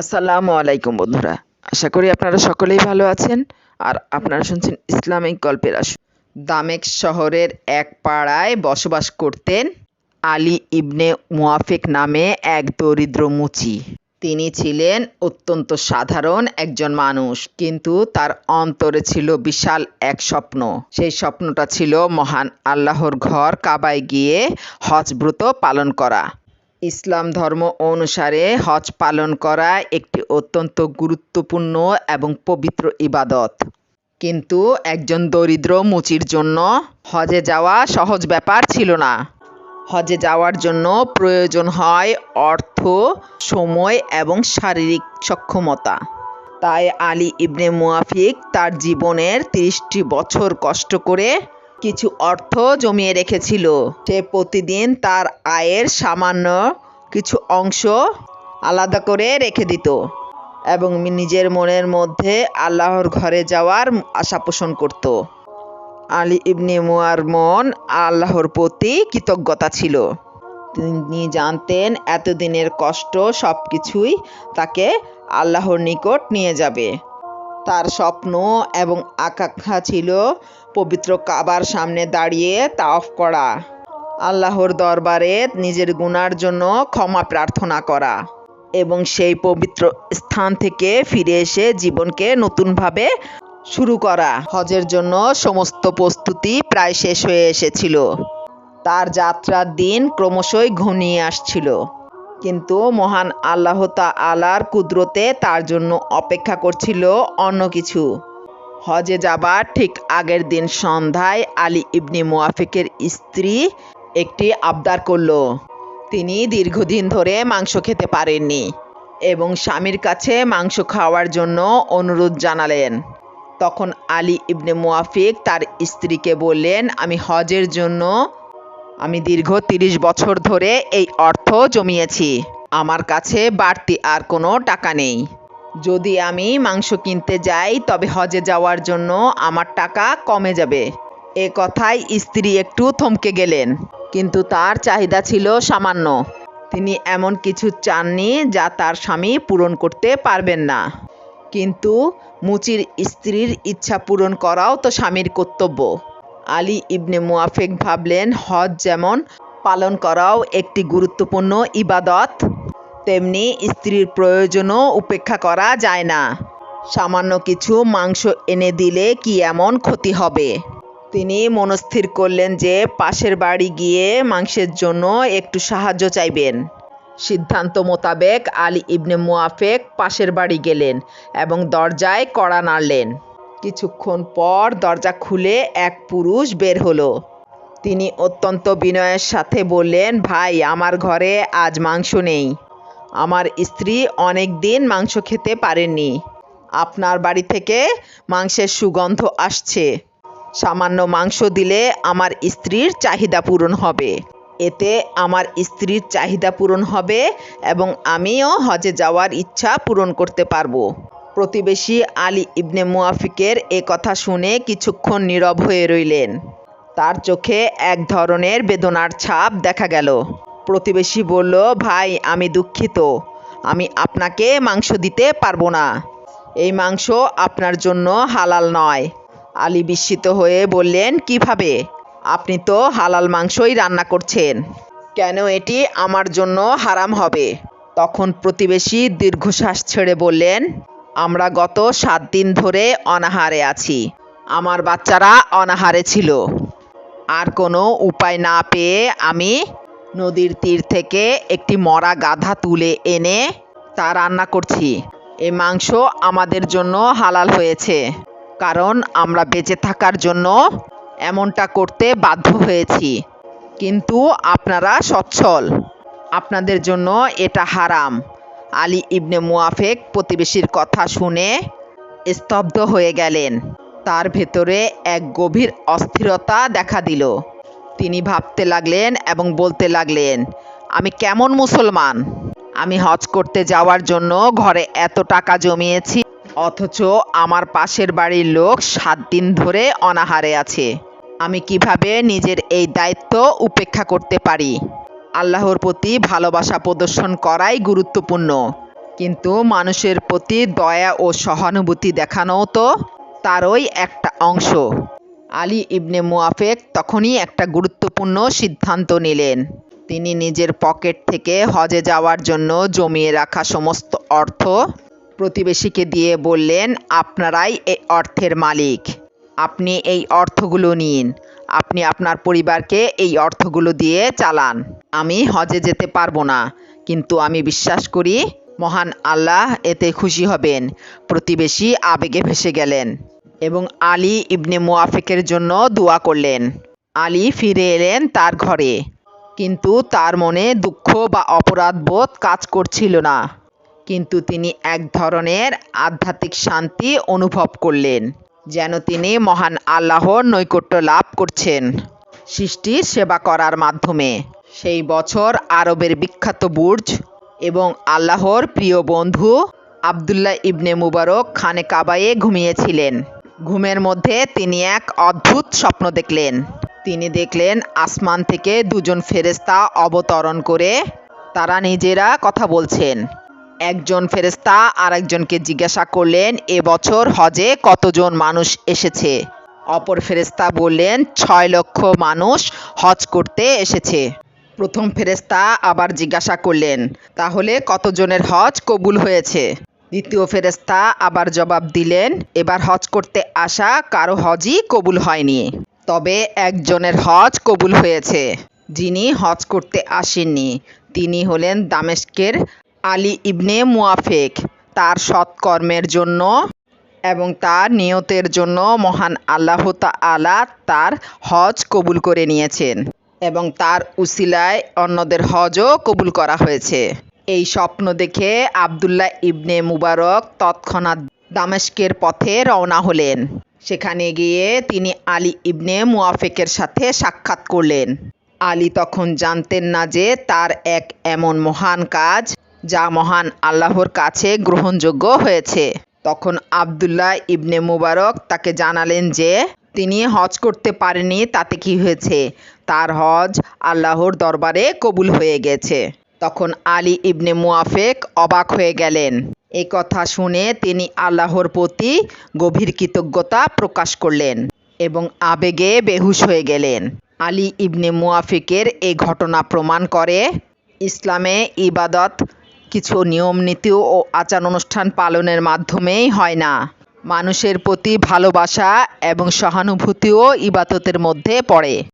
আসসালামু আলাইকুম, বন্ধুরা। আশা করি আপনারা সকলেই ভালো আছেন আর আপনারা শুনছেন ইসলামিক গল্পের আস দামেক শহরের এক পাড়ায় বসবাস করতেন আলী ইবনে মুয়াফিক নামে এক দরিদ্র মুচি। তিনি ছিলেন অত্যন্ত সাধারণ একজন মানুষ, কিন্তু তার অন্তরে ছিল বিশাল এক স্বপ্ন। সেই স্বপ্নটা ছিল মহান আল্লাহর ঘর কাবায় গিয়ে হজব্রত পালন করা। ইসলাম ধর্ম অনুসারে হজ পালন করা একটি অত্যন্ত গুরুত্বপূর্ণ এবং পবিত্র ইবাদত। কিন্তু একজন দরিদ্র মুচির জন্য হজে যাওয়া সহজ ব্যাপার ছিল না। হজে যাওয়ার জন্য প্রয়োজন হয় অর্থ, সময় এবং শারীরিক সক্ষমতা। তাই আলী ইবনে মুয়াফিক তার জীবনের তিরিশটি বছর কষ্ট করে কিছু অর্থ জমিয়ে রেখেছিল। সে প্রতিদিন তার আয়ের সামান্য কিছু অংশ আলাদা করে রেখে দিত এবং নিজের মনের মধ্যে আল্লাহর ঘরে যাওয়ার আশা পোষণ করত। আলী ইবনে মুয়ার মন আল্লাহর প্রতি কৃতজ্ঞতা ছিল। তিনি জানতেন এতদিনের কষ্ট সব কিছুই তাকে আল্লাহর নিকট নিয়ে যাবে। তার স্বপ্ন এবং আকাঙ্ক্ষা ছিল পবিত্র কাবার সামনে দাঁড়িয়ে তাওফ করা। আল্লাহর দরবারে নিজের গুনার জন্য ক্ষমা প্রার্থনা করা এবং সেই পবিত্র স্থান থেকে ফিরে এসে জীবনকে নতুনভাবে শুরু করা। হজের জন্য সমস্ত প্রস্তুতি প্রায় শেষ হয়ে এসেছিল। তার যাত্রার দিন ক্রমশই ঘনিয়ে আসছিল। কিন্তু মহান আল্লাহ আলার কুদরতে তার জন্য অপেক্ষা করছিল অন্য কিছু। হজে যাবার ঠিক আগের দিন সন্ধ্যায় আলী ইবনি মুয়াফিকের স্ত্রী একটি আবদার করল। তিনি দীর্ঘদিন ধরে মাংস খেতে পারেননি এবং স্বামীর কাছে মাংস খাওয়ার জন্য অনুরোধ জানালেন। তখন আলী ইবনে মুয়াফিক তার স্ত্রীকে বললেন, আমি হজের জন্য, আমি দীর্ঘ তিরিশ বছর ধরে এই অর্থ জমিয়েছি। আমার কাছে বাড়তি আর কোনো টাকা নেই। যদি আমি মাংস কিনতে যাই, তবে হজে যাওয়ার জন্য আমার টাকা কমে যাবে। এ কথায় স্ত্রী একটু থমকে গেলেন, কিন্তু তার চাহিদা ছিল সামান্য। তিনি এমন কিছু চাননি যা তার স্বামী পূরণ করতে পারবেন না। কিন্তু মুচির স্ত্রীর ইচ্ছা পূরণ করাও তো স্বামীর কর্তব্য। আলী ইবনে মুয়াফেক ভাবলেন, হজ যেমন পালন করাও একটি গুরুত্বপূর্ণ ইবাদত। তেমনি স্ত্রীর প্রয়োজনও উপেক্ষা করা যায় না। সামান্য কিছু মাংস এনে দিলে কি এমন ক্ষতি হবে? তিনি মনস্থির করলেন যে পাশের বাড়ি গিয়ে মাংসের জন্য একটু সাহায্য চাইবেন। সিদ্ধান্ত মোতাবেক আলী ইবনে মুয়াফেক পাশের বাড়ি গেলেন এবং দরজায় কড়া নাড়লেন। কিছুক্ষণ পর দরজা খুলে এক পুরুষ বের হলো। তিনি অত্যন্ত বিনয়ের সাথে বললেন, ভাই, আমার ঘরে আজ মাংস নেই। আমার স্ত্রী অনেক দিন মাংস খেতে পারেননি আপনার বাড়ি থেকে মাংসের সুগন্ধ আসছে। সামান্য মাংস দিলে আমার স্ত্রীর চাহিদা পূরণ হবে। এতে আমার স্ত্রীর চাহিদা পূরণ হবে এবং আমিও হজে যাওয়ার ইচ্ছা পূরণ করতে পারব। প্রতিবেশী আলী ইবনে মুয়াফিকের এ কথা শুনে কিছুক্ষণ নীরব হয়ে রইলেন। তার চোখে এক ধরনের বেদনার ছাপ দেখা গেল। প্রতিবেশী বলল, ভাই, আমি দুঃখিত। আমি আপনাকে মাংস দিতে পারব না। এই মাংস আপনার জন্য হালাল নয়। আলী বিস্মিত হয়ে বললেন, কীভাবে? আপনি তো হালাল মাংসই রান্না করছেন। কেন এটি আমার জন্য হারাম হবে? তখন প্রতিবেশী দীর্ঘশ্বাস ছেড়ে বললেন, আমরা গত সাত দিন ধরে অনাহারে আছি। আমার বাচ্চারা অনাহারে ছিল। আর কোনো উপায় না পেয়ে আমি নদীর তীর থেকে একটি মরা গাধা তুলে এনে তা রান্না করছি। এ মাংস আমাদের জন্য হালাল হয়েছে, কারণ আমরা বেঁচে থাকার জন্য এমনটা করতে বাধ্য হয়েছি। কিন্তু আপনারা সচ্ছল। আপনাদের জন্য এটা হারাম। আলী ইবনে মুয়াফেক প্রতিবেশীর কথা শুনে স্তব্ধ হয়ে গেলেন। তার ভেতরে এক গভীর অস্থিরতা দেখা দিল। তিনি ভাবতে লাগলেন এবং বলতে লাগলেন, আমি কেমন মুসলমান? আমি হজ করতে যাওয়ার জন্য ঘরে এত টাকা জমিয়েছি, অথচ আমার পাশের বাড়ির লোক সাত দিন ধরে অনাহারে আছে। আমি কীভাবে নিজের এই দায়িত্ব উপেক্ষা করতে পারি? আল্লাহর প্রতি ভালোবাসা প্রদর্শন করাই গুরুত্বপূর্ণ। কিন্তু মানুষের প্রতি দয়া ও সহানুভূতি দেখানো তো তারই একটা অংশ। আলী ইবনে মুয়াফেক তখনই একটা গুরুত্বপূর্ণ সিদ্ধান্ত নিলেন। তিনি নিজের পকেট থেকে হজে যাওয়ার জন্য জমিয়ে রাখা সমস্ত অর্থ প্রতিবেশীকে দিয়ে বললেন, আপনারাই এই অর্থের মালিক। আপনি এই অর্থগুলো নিন। আপনি আপনার পরিবারকে এই অর্থগুলো দিয়ে চালান। আমি হজে যেতে পারব না। কিন্তু আমি বিশ্বাস করি, মহান আল্লাহ এতে খুশি হবেন। প্রতিবেশী আবেগে ভেসে গেলেন। এবং আলী ইবনে মুয়াফিকের জন্য দোয়া করলেন। আলী ফিরে এলেন তার ঘরে। কিন্তু তার মনে দুঃখ বা অপরাধবোধ কাজ করছিল না। কিন্তু তিনি এক ধরনের আধ্যাত্মিক শান্তি অনুভব করলেন, যেন তিনি মহান আল্লাহর নৈকট্য লাভ করছেন। সৃষ্টির সেবা করার মাধ্যমে সেই বছর আরবের বিখ্যাত বুর্জ এবং আল্লাহর প্রিয় বন্ধু আবদুল্লাহ ইবনে মুবারক খানে কাবায়ে ঘুমিয়েছিলেন। ঘুমের মধ্যে তিনি এক অদ্ভুত স্বপ্ন দেখলেন। তিনি দেখলেন আসমান থেকে দুজন ফেরেস্তা অবতরণ করে তারা নিজেরা কথা বলছেন। একজন ফেরেস্তা আরেকজনকে জিজ্ঞাসা করলেন এবছর হজে কতজন মানুষ এসেছে? অপর ফেরেস্তা বললেন, ছয় লক্ষ মানুষ হজ করতে এসেছে। প্রথম ফেরেস্তা আবার জিজ্ঞাসা করলেন, তাহলে কতজনের হজ কবুল হয়েছে? দ্বিতীয় ফেরেস্তা আবার জবাব দিলেন, এবার হজ করতে আসা কারও হজই কবুল হয়নি। তবে একজনের হজ কবুল হয়েছে, যিনি হজ করতে আসেননি। তিনি হলেন দামেস্কের আলী ইবনে মুয়াফেক তার সৎকর্মের জন্য এবং তার নিয়তের জন্য মহান আল্লাহ আলা তার হজ কবুল করে নিয়েছেন এবং তার উসিলায় অন্যদের হজও কবুল করা হয়েছে। এই স্বপ্ন দেখে আবদুল্লাহ ইবনে মুবারক তৎক্ষণাৎ দামেস্কের পথে রওনা হলেন। সেখানে গিয়ে তিনি আলী ইবনে মুয়াফেকের সাথে সাক্ষাৎ করলেন। আলী তখন জানতেন না যে তার এক এমন মহান কাজ যা মহান আল্লাহর কাছে গ্রহণযোগ্য হয়েছে। তখন আবদুল্লাহ ইবনে মুবারক তাকে জানালেন যে তিনি হজ করতে পারেনি তাতে কি হয়েছে? তার হজ আল্লাহর দরবারে কবুল হয়ে গেছে। তখন আলী ইবনে মুয়াফেক অবাক হয়ে গেলেন। এই কথা শুনে তিনি আল্লাহর প্রতি গভীর কৃতজ্ঞতা প্রকাশ করলেন এবং আবেগে বেহুশ হয়ে গেলেন। আলী ইবনে মুয়াফিকের এই ঘটনা প্রমাণ করে ইসলামে ইবাদত কিছু নিয়ম নীতি ও আচার অনুষ্ঠান পালনের মাধ্যমেই হয় না। মানুষের প্রতি ভালোবাসা এবং সহানুভূতিও ইবাদতের মধ্যে পড়ে।